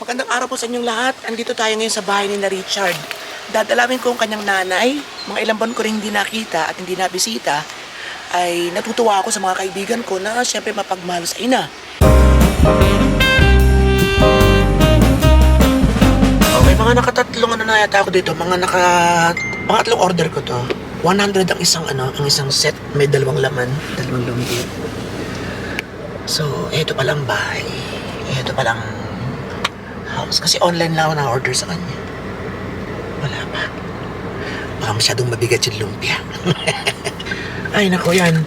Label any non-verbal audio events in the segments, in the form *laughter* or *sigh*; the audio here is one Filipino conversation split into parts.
Magandang araw po sa inyong lahat. Andito tayo ngayon sa bahay ni na Richard. Dadalawin ko ang kanyang nanay. Mga ilang buwan ko rin hindi nakita at hindi nabisita. Ay natutuwa ako sa mga kaibigan ko na siyempre mapagmahal sa ina. Okay, mga nakatatlong ano na yata ako dito. Mga naka... Pangatlong order ko to. 100 ang isang ano, ang isang set. May dalawang laman. Dalawang lumpia. So, eto palang bahay. Eto palang house. Kasi online lang ako na-order sa kanya. Wala pa. Baka masyadong mabigat yung lumpia. *laughs* Ay, nako yan.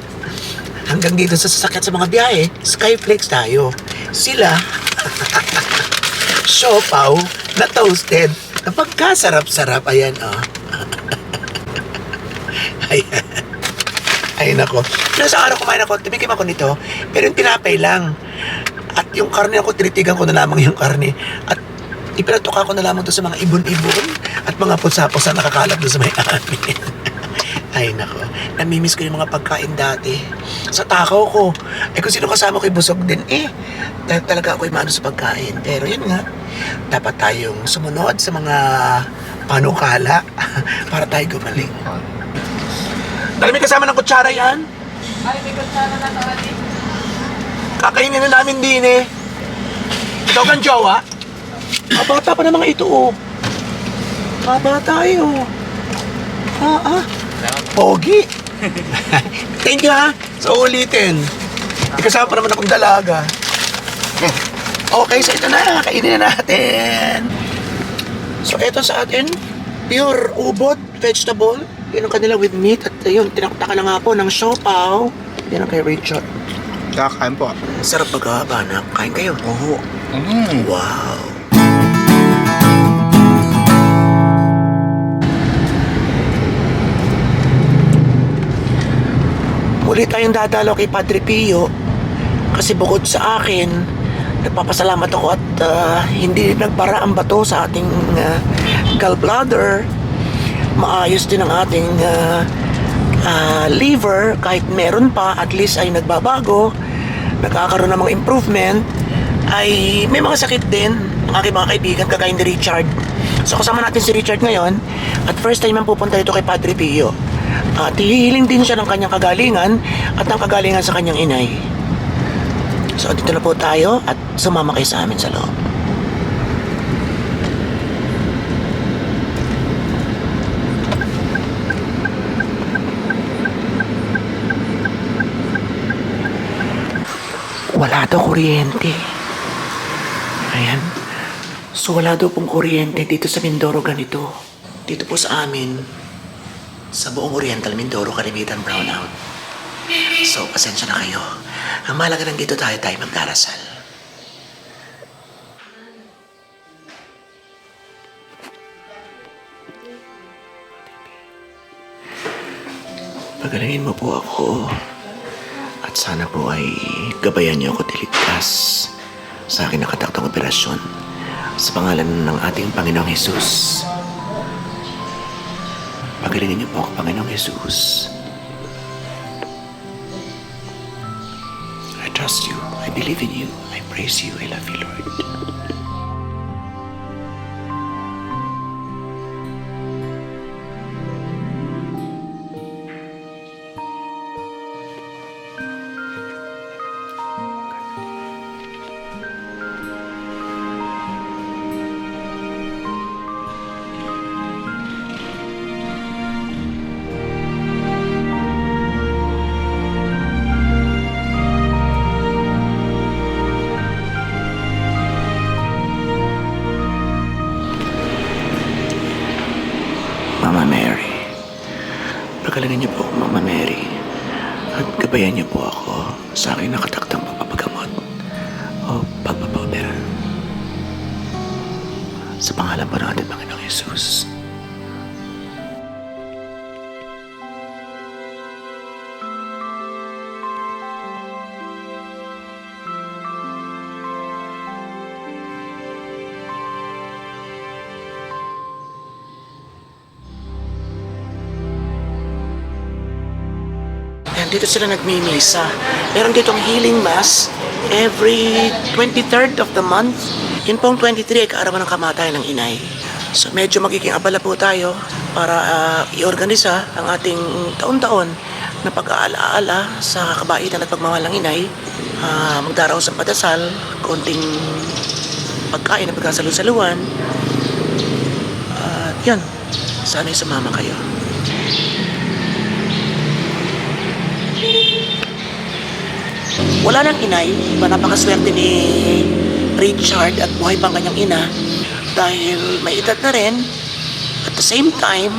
Hanggang dito sa sasakyan sa mga biyahe, Skyflex tayo. Sila, *laughs* siopaw na toasted. Napagkasarap-sarap. Ayan, oh. *laughs* Ayan. Ay, nako. Pero sa araw kumain ako, tumikim ako nito. Pero yung tinapay lang. At yung karne ako, tinitigan ko na lamang yung karne. At ipinatuka ko na lamang to sa mga ibon-ibon at mga pusa-pusa na nakakalat doon sa may amin. *laughs* Ay, nako. Namimiss ko yung mga pagkain dati. Sa takaw ko. Eh, kung sino kasama ko, busog din eh. Dahil talaga ako'y maano sa pagkain. Pero yun nga, dapat tayong sumunod sa mga panukala *laughs* para tayo gumaling. Dali may kasama ng kutsara yan. Ay, may kutsara na tawali. Kakainin na namin din eh. Ikaw kang jowa? Ah, bata pa na ito oh. Ah, bata eh oh. Ah, ah. Pogi. *laughs* Thank you ha. So ulitin. Ikasama pa naman akong dalaga. Okay, so ito na. Kainin na natin. So ito sa atin, pure ubod, vegetable. Yun ang kanila with meat. At yun, tinakta lang nga po ng siopaw. Yan ang kay Richard. Kakain po. Sarap magkahaba na. Kain kayo. Oo. Mm. Wow. Muli tayong dadalaw kay Padre Pio kasi bukod sa akin, nagpapasalamat ako at ah, hindi nagbara ang bato sa ating ah, gallbladder. Maayos din ang ating ah, ah, liver kahit meron pa at least ay nagbabago nagkakaroon ng mga improvement ay may mga sakit din. Ang aking mga kaibigan kagaya ni Richard. So kasama natin si Richard ngayon. At first time ang pupunta dito kay Padre Pio. At hihiling din siya ng kanyang kagalingan at ng kagalingan sa kanyang inay. So dito na po tayo at sumama kayo sa amin sa loob wala daw kuryente. Ayan. So wala daw pong kuryente dito sa Mindoro ganito. Dito po sa amin, sa buong Oriental Mindoro, kalimitan brownout. So, pasensya na kayo. Ang mahalaga lang dito tayo tayo magdarasal. Pagalingin mo po ako. At sana po ay gabayan niyo ako tiligtas sa aking nakataktang operasyon sa pangalan ng ating Panginoong Jesus. Pagalingin niyo po ako, Panginoong Jesus. I trust you. I believe in you. I praise you. I love you, Lord. Pagalingin niyo po Mama Mary. At gabayan niyo po ako sa aking nakataktang papapagamot o pagpapapera. Sa pangalan po ng ating Panginoong Jesus. Dito sila nagmimisa. Meron ditong healing mass every 23rd of the month. Yun pong 23 ay kaarawan ng kamatayan ng inay. So medyo magiging abala po tayo para ah, i-organisa ang ating taon-taon na pag-aalaala sa kabaitan at pagmamahal ng inay. Ah, magdaraos sa padasal, konting pagkain at pagkasalusaluan. At yun, sana'y sumama kayo. Wala nang inay, iba napakaswerte ni Richard at buhay pang kanyang ina dahil may edad na rin at the same time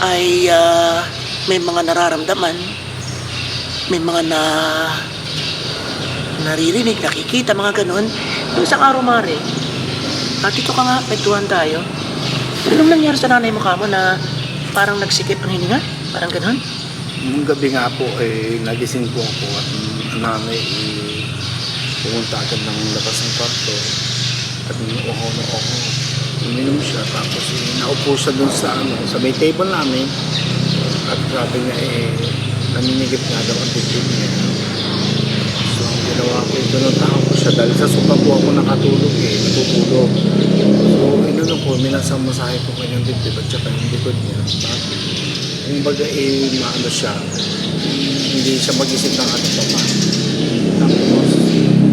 ay ah, may mga nararamdaman may mga na naririnig, nakikita, mga ganun. Yung isang araw, Mare, at dito ka nga, pentuhan tayo. Anong nangyari sa nanay mo kamo na parang nagsikip ang hininga? Parang ganun? Nung gabi nga po, eh, nagising po ako at nanay eh, pumunta agad ng labas ng kwarto at nuuhaw na ako. Uminom siya tapos eh, naupo siya dun sa, ano, sa may table namin at sabi niya eh, naninigip nga daw ang dibdib niya. So ang ginawa ko, eh, pinuntahan ko siya dahil sa sopa po ako nakatulog eh, natutulog. So inano ko, minasamasahe ko kanyang dibdib at saka yung likod niya. Tapos, kumbaga eh, maano siya, hindi siya mag-isip ng ano pa pa. Tapos,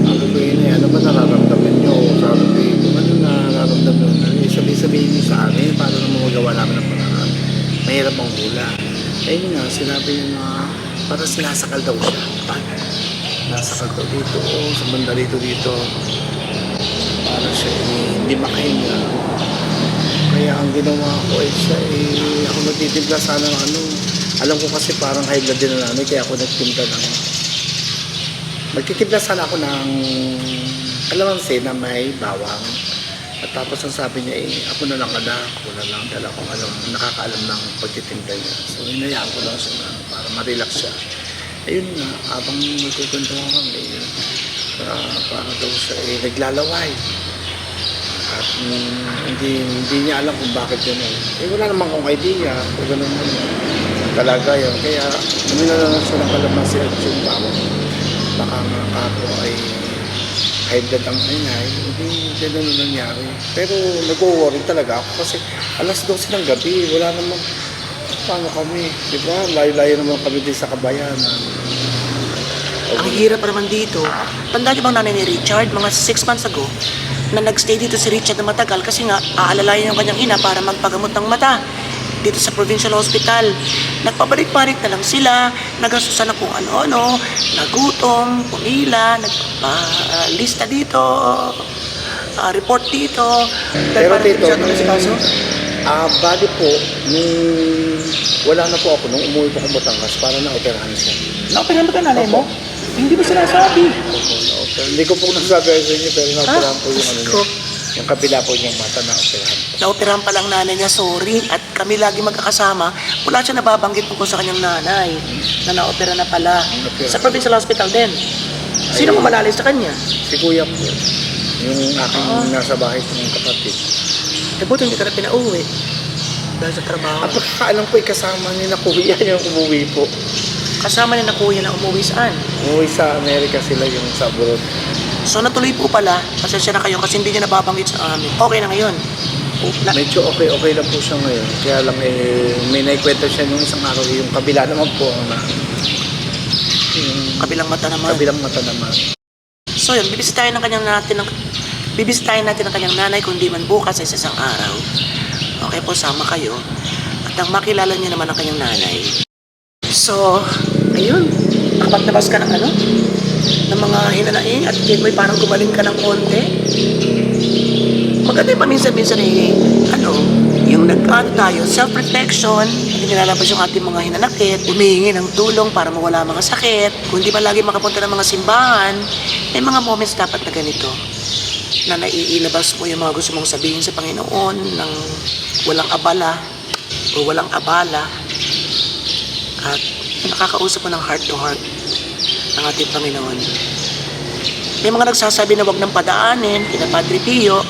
sabi ko yun eh, ano ba nararamdaman nyo? Sabi ko eh, kung ano nararamdaman nyo, eh, sabi-sabihin nyo sa amin para naman magawa namin ng paraan. Mahirap ang hula. Ayun nga, sinabi niya na para sinasakal daw siya. Nasakal daw dito, oh, sa banda dito dito. Para siya eh, hindi makahinga. Kaya ang ginawa ko ay siya eh, ako nagtitimpla sana ng ano. Alam ko kasi parang high blood din na namin, kaya ako nagtimpla ng... Magtitimpla sana ako ng kalamansi na may bawang. At tapos ang sabi niya eh, ako na lang ala, ako na lang dala kong alam, nakakaalam ng pagtitimpla niya. So hinayaan ko lang siya para ma-relax siya. Ayun nga, habang nagkukuntuhan kami, uh, para daw siya eh, naglalaway. At mm, hindi, hindi niya alam kung bakit yun eh. Eh wala naman akong idea kung ganun yun. Talaga yun. Kaya umina na lang siya ng kalamansi at yung bawang. Baka nga ako ay blood ang inay. Hindi ganun na nangyari. Pero nag-worry talaga ako kasi alas 12 ng gabi. Wala namang paano kami. Di ba? Layo-layo naman kami din sa kabayanan. Ang hirap naman dito. Tanda niyo bang nanay ni Richard, mga 6 months ago, na nagstay dito si Richard na matagal kasi nga aalalayan yung kanyang ina para magpagamot ng mata dito sa provincial hospital. Nagpabalik-balik na lang sila, nagasusan na kung ano-ano, nagutom, pumila, nagpalista dito, ah, report dito. Pero dito, hindi siya tumisikaso. Ah, bali po, nung wala na po ako, nung umuwi po akong Batangas, para na-operahan siya. Naoperahan ba ka nanay mo? Hindi mo sinasabi. Hindi ko po nasabi sa inyo, pero na-operahan po yung ano ko. niya. Yung kabila po niyang mata na-operahan po. Naoperahan pa lang nanay niya, sorry. At kami lagi magkakasama. Wala siya nababanggit tungkol sa kanyang nanay na naopera na pala. Sa provincial hospital din. Sino mo malalay sa kanya? Si Kuya po, yung aking nasa bahay po ng kapatid. Eh, buti hindi ka na pinauwi. Dahil sa trabaho. At pagkakaalam ko, kasama niya na Kuya yung umuwi po. Kasama niya na kuya na umuwi saan. Umuwi sa Amerika sila yung sa abroad. So natuloy po pala. Pasensya na kayo kasi hindi niya nababanggit sa amin. Okay na ngayon. Oh, na, Medyo okay-okay lang po siya ngayon. Kaya lang eh, may naikwento siya nung isang araw, yung kabila naman po ang na, yung kabilang mata naman. kabilang mata naman. So yun, bibisitahin ng kanyang natin ng bibisitahin natin ang kanyang nanay kung di man bukas sa isang araw. Okay po, sama kayo. At nang makilala niyo naman ang kanyang nanay. So, ayun. Nakapaglabas ka ng ano? Ng mga hinanaing at may parang gumaling ka ng konti. Maganda yung paminsan-minsan eh, ano, yung nag-ano tayo, self-reflection, nilalabas yung ating mga hinanakit, humihingi ng tulong para mawala mga sakit, kung di man lagi makapunta ng mga simbahan, may mga moments dapat na ganito. Na naiilabas mo yung mga gusto mong sabihin sa Panginoon ng walang abala o walang abala. At nakakausap mo ng heart to heart ng ating Panginoon. May mga nagsasabi na wag nang padaanin, kina Padre Pio,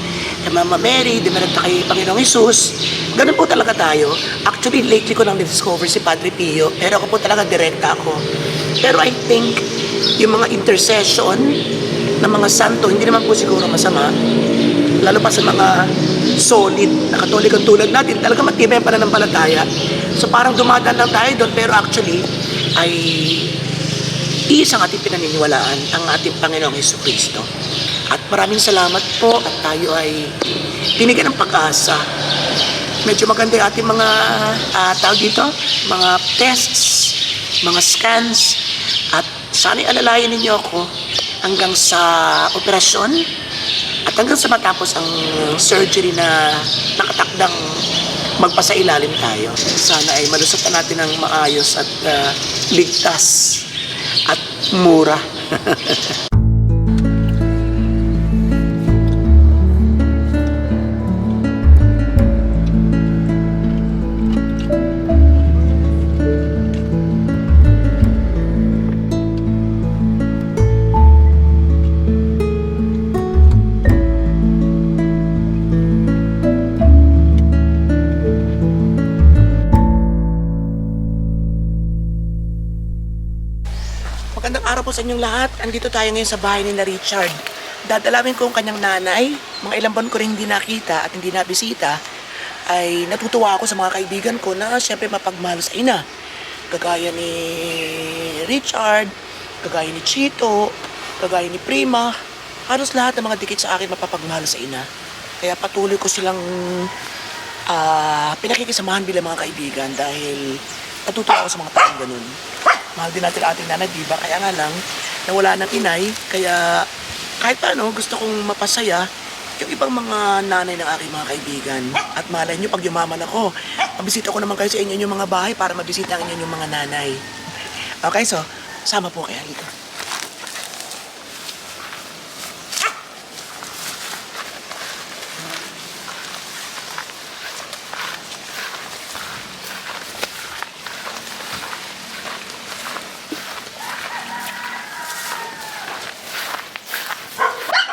kay Mama Mary, dimerenta kay Panginoong Isus. Ganun po talaga tayo. Actually, lately ko nang discover si Padre Pio, pero ako po talaga direkta ako. Pero I think, yung mga intercession ng mga santo, hindi naman po siguro masama, lalo pa sa mga solid na katolik ang tulad natin, talaga matibay pa na ng palataya. So parang dumadaan lang tayo doon, pero actually, ay isang ating pinaniniwalaan, ang ating Panginoong Heso Kristo. At maraming salamat po at tayo ay binigyan ng pag-asa. Medyo maganda yung ating mga ah, tawag dito, mga tests, mga scans, at sana'y alalayan ninyo ako hanggang sa operasyon at hanggang sa matapos ang surgery na nakatakdang magpasailalim tayo. Sana ay malusot natin ng maayos at ah, ligtas at mura. *laughs* Magandang araw po sa inyong lahat. Andito tayo ngayon sa bahay ni na Richard. Dadalawin ko ang kanyang nanay. Mga ilang buwan ko rin hindi nakita at hindi nabisita. Ay natutuwa ako sa mga kaibigan ko na siyempre mapagmahal sa ina. Kagaya ni Richard, kagaya ni Chito, kagaya ni Prima. Halos lahat ng mga dikit sa akin mapapagmahal sa ina. Kaya patuloy ko silang ah pinakikisamahan bilang mga kaibigan dahil natutuwa ako sa mga taong ganun. Mahal din natin ating nanay, di ba? Kaya nga lang, nawala ng inay, kaya kahit paano, gusto kong mapasaya yung ibang mga nanay ng aking mga kaibigan. At malay nyo, pag yumaman ako, mabisita ko naman kayo sa inyo yung mga bahay para mabisita ang inyong mga nanay. Okay, so, sama po kayo dito.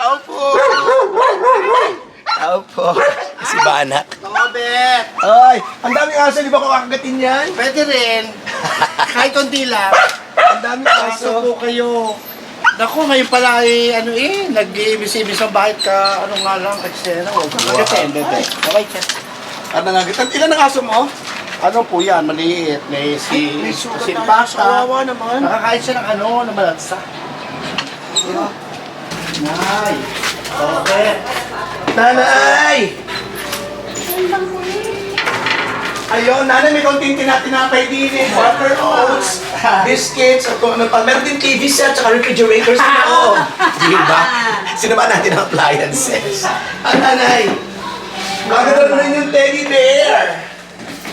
Tao po! Tao po! Si Banak. Robert! Ay, ang daming aso, di ba ko kakagatin yan? Pwede rin. *laughs* Kahit konti lang. Ang daming Kaso po kayo. Naku, ngayon pala ay ano eh, nag-ibis-ibis ang bakit ka, ano nga lang, eksena. Huwag ka kagatin, bebe. Okay, ka. Ano nagagat? Ilan ang aso mo? Ano po yan, maliit. May si, May sugat si na. Pasta. Kawawa naman. Nakakain siya ng ano, ng malansa. Nay. Okay. Nanay! Ayun, nanay, may konting tinatinapay din eh. Water oats, biscuits, at kung ano pa. Meron din TV set, tsaka refrigerators na ako. Di ba? Sino ba natin ang appliances? Ang nanay, maganda rin yung teddy bear.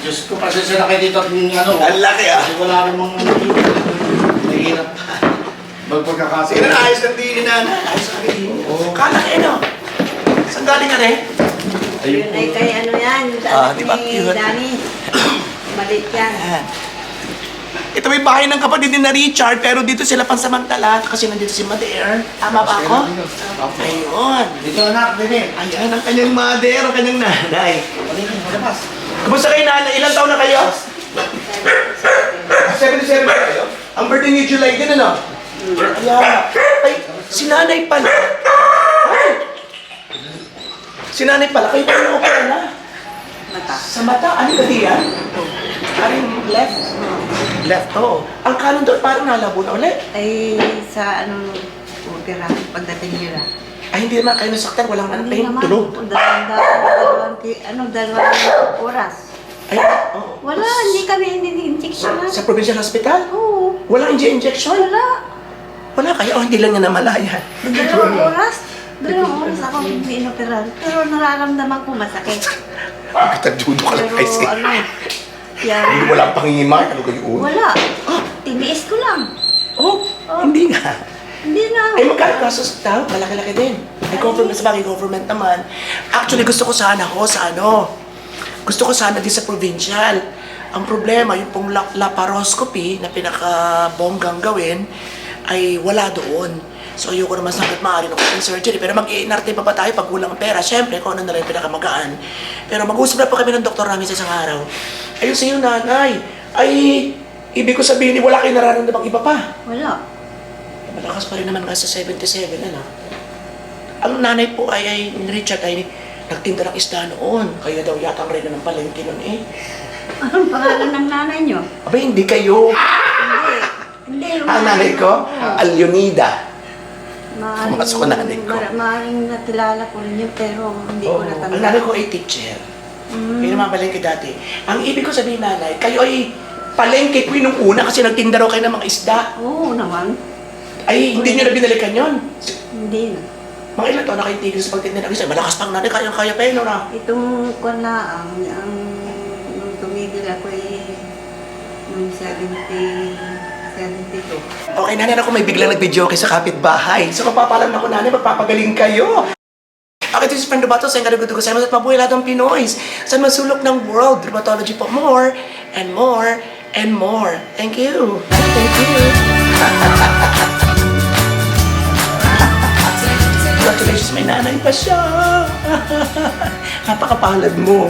Diyos ko, pasensya na kayo dito at yung ano. Ang laki ah. Kasi wala namang mahirap. Magpagkakasi. Sige na, ayos ng dini nanay. Ayos ng dini. Oo. Kalaki no? Saan galing ka rin? Ayun Yun ay kay ano yan, Ah, anak di ba ni cute? Dani. *coughs* Malit yan. Ayan. Ito may bahay ng kapatid ni na Richard, pero dito sila pansamantala kasi nandito si Mother. Tama ba ako? Ayun. Dito anak, bebe. Ayan ang kanyang mother, ang kanyang nanay. Paligid, malabas. Kumusta kayo nanay? Ilang taon na kayo? 77 ba kayo? Ang birthday ni July din ano? Ayan. Ay, si nanay pala. Si nanay pala, kayo pa yung opera na. Mata. Sa mata, ano ba diyan? Aring left? Left, oo. Ang kanan doon parang nalabo na ulit. Ay, sa ano, opera, pagdating nila. Ay, hindi naman kayo nasaktan, walang ano, pain, naman. tulog. Dalawang, ano, dalawang oras. Ay, oo. Wala, hindi kami ini-injection. Sa provincial hospital? Oo, Walang injection? wala. Wala kayo, oh, hindi lang niya namalayan. Dalawang oras. Dalawang oras ako hindi inoperan. Pero nararamdaman ko masakit. *laughs* Magkatadudo ka lang Pero kasi. ano, yan. Walang pangingimay, ano kayo? Wala. Tiniis ko lang. Oh, hindi nga. Hindi na. Ay, magkano kasos daw? Malaki-laki din. May government sa bagay, government naman. Actually, gusto ko sana ako sa ano. Gusto ko sana din sa provincial. Ang problema, yung pong lap- laparoscopy na pinaka-bonggang gawin, ay wala doon. So, ayoko naman sa hanggat maaari ng open surgery. Pero mag-iinarte pa ba tayo pag kulang ang pera? Siyempre, kung ano na lang pinakamagaan. Pero mag-usap na po kami ng doktor namin sa isang araw. Ayun sa iyo, nanay. Ay, ibig ko sabihin, wala kayo nararamdaman iba pa. Wala. Malakas pa rin naman nga sa 77, ano? Ang nanay po ay, ay ni Richard ay nagtinda ng isda noon. Kaya daw yata ang reyna ng palengke noon eh. Anong pangalan ng nanay niyo? Aba, hindi kayo. Hindi. Hindi. yung Ang nanay ko. Alyonida. Maaaring- Pumasok ko nanay ko. ma- Maaaring nakilala ko rin yun, pero hindi Oo, ko natanda. ang nanay ko ay teacher. Mm. Yun palengke dati. Ang ibig ko sabihin, nanay, kayo ay palengke po yung una kasi nagtinda raw kayo ng mga isda. Oo naman. Ay, hindi nyo na binalikan yun. Hindi na. Mga ilan taon na kayo tigil sa pagtinda ng isda. Malakas pang nanay, kayang-kaya pa yun, no, na? Itong kwan na ang, ang nung tumigil ako eh, nung 70, 72. Okay, nanay, ako may biglang nag-video kay sa kapitbahay. So, kapapalam ako, nanay, magpapagaling kayo. Okay, this is Friend Bato, sa Engadugudu ko sa at mabuhay lahat ng Pinoys sa masulok ng world. Dermatology po more and more and more. Thank you. Thank you. *laughs* Congratulations, may nanay pa siya. *laughs* Napakapalad mo.